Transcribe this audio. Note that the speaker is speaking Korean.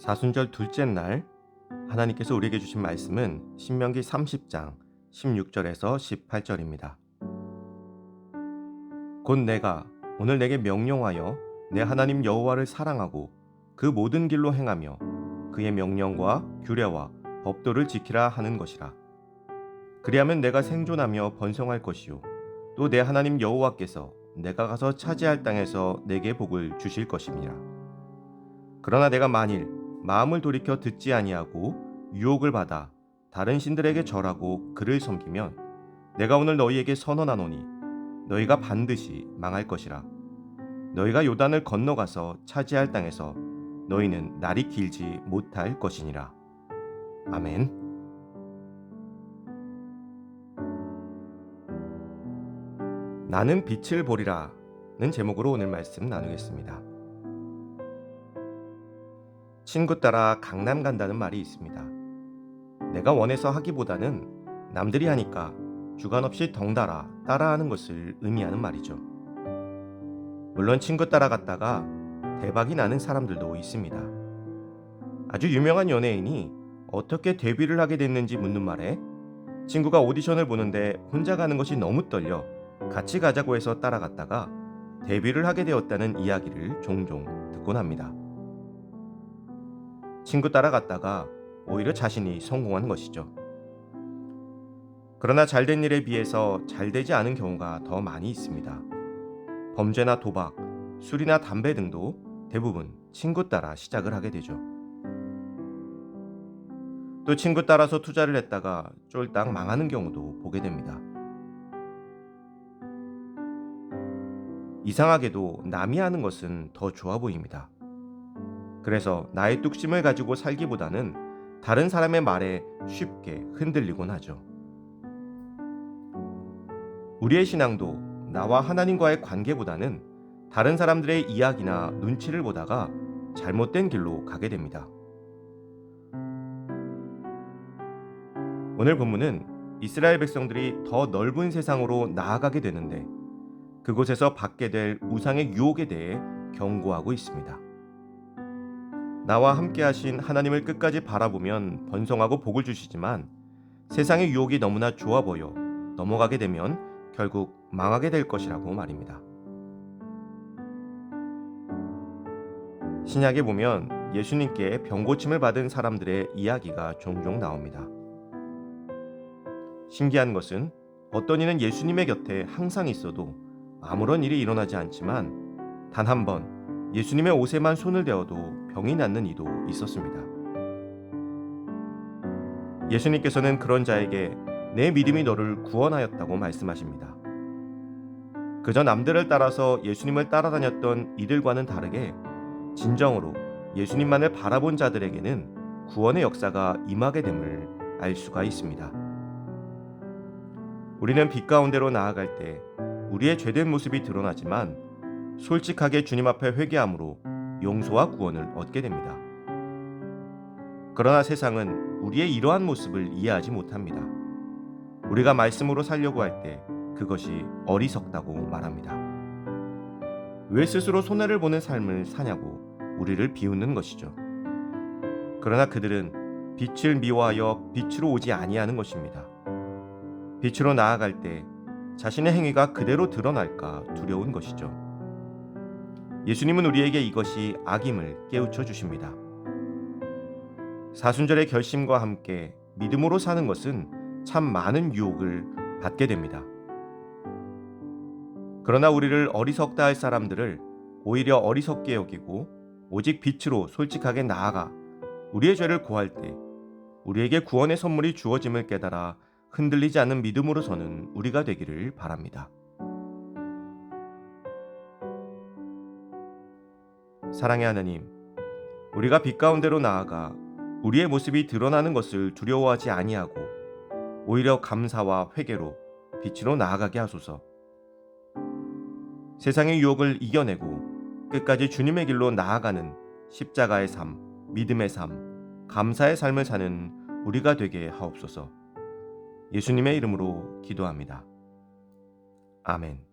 사순절 둘째 날 하나님께서 우리에게 주신 말씀은 신명기 30장 16절에서 18절입니다. 곧 내가 오늘 내게 명령하여 내 하나님 여호와를 사랑하고 그 모든 길로 행하며 그의 명령과 규례와 법도를 지키라 하는 것이라. 그리하면 내가 생존하며 번성할 것이요 또 내 하나님 여호와께서 내가 가서 차지할 땅에서 내게 복을 주실 것임이라. 그러나 내가 만일 마음을 돌이켜 듣지 아니하고 유혹을 받아 다른 신들에게 절하고 그를 섬기면 내가 오늘 너희에게 선언하노니 너희가 반드시 망할 것이라 너희가 요단을 건너가서 차지할 땅에서 너희는 날이 길지 못할 것이니라 아멘. 나는 빛을 보리라 는 제목으로 오늘 말씀 나누겠습니다. 친구 따라 강남 간다는 말이 있습니다. 내가 원해서 하기보다는 남들이 하니까 주관 없이 덩달아 따라하는 것을 의미하는 말이죠. 물론 친구 따라 갔다가 대박이 나는 사람들도 있습니다. 아주 유명한 연예인이 어떻게 데뷔를 하게 됐는지 묻는 말에 친구가 오디션을 보는데 혼자 가는 것이 너무 떨려 같이 가자고 해서 따라갔다가 데뷔를 하게 되었다는 이야기를 종종 듣곤 합니다. 친구 따라갔다가 오히려 자신이 성공한 것이죠. 그러나 잘된 일에 비해서 잘 되지 않은 경우가 더 많이 있습니다. 범죄나 도박, 술이나 담배 등도 대부분 친구 따라 시작을 하게 되죠. 또 친구 따라서 투자를 했다가 쫄딱 망하는 경우도 보게 됩니다. 이상하게도 남이 하는 것은 더 좋아 보입니다. 그래서 나의 뚝심을 가지고 살기보다는 다른 사람의 말에 쉽게 흔들리곤 하죠. 우리의 신앙도 나와 하나님과의 관계보다는 다른 사람들의 이야기나 눈치를 보다가 잘못된 길로 가게 됩니다. 오늘 본문은 이스라엘 백성들이 더 넓은 세상으로 나아가게 되는데 그곳에서 받게 될 우상의 유혹에 대해 경고하고 있습니다. 나와 함께 하신 하나님을 끝까지 바라보면 번성하고 복을 주시지만 세상의 유혹이 너무나 좋아 보여 넘어가게 되면 결국 망하게 될 것이라고 말입니다. 신약에 보면 예수님께 병고침을 받은 사람들의 이야기가 종종 나옵니다. 신기한 것은 어떤 이는 예수님의 곁에 항상 있어도 아무런 일이 일어나지 않지만 단 한 번 예수님의 옷에만 손을 대어도 병이 낫는 이도 있었습니다. 예수님께서는 그런 자에게 내 믿음이 너를 구원하였다고 말씀하십니다. 그저 남들을 따라서 예수님을 따라다녔던 이들과는 다르게 진정으로 예수님만을 바라본 자들에게는 구원의 역사가 임하게 됨을 알 수가 있습니다. 우리는 빛 가운데로 나아갈 때 우리의 죄된 모습이 드러나지만 솔직하게 주님 앞에 회개함으로 용서와 구원을 얻게 됩니다. 그러나 세상은 우리의 이러한 모습을 이해하지 못합니다. 우리가 말씀으로 살려고 할 때 그것이 어리석다고 말합니다. 왜 스스로 손해를 보는 삶을 사냐고 우리를 비웃는 것이죠. 그러나 그들은 빛을 미워하여 빛으로 오지 아니하는 것입니다. 빛으로 나아갈 때 자신의 행위가 그대로 드러날까 두려운 것이죠. 예수님은 우리에게 이것이 악임을 깨우쳐 주십니다. 사순절의 결심과 함께 믿음으로 사는 것은 참 많은 유혹을 받게 됩니다. 그러나 우리를 어리석다 할 사람들을 오히려 어리석게 여기고 오직 빛으로 솔직하게 나아가 우리의 죄를 고할 때 우리에게 구원의 선물이 주어짐을 깨달아 흔들리지 않는 믿음으로 서는 우리가 되기를 바랍니다. 사랑의 하나님, 우리가 빛 가운데로 나아가 우리의 모습이 드러나는 것을 두려워하지 아니하고 오히려 감사와 회개로 빛으로 나아가게 하소서. 세상의 유혹을 이겨내고 끝까지 주님의 길로 나아가는 십자가의 삶, 믿음의 삶, 감사의 삶을 사는 우리가 되게 하옵소서. 예수님의 이름으로 기도합니다. 아멘.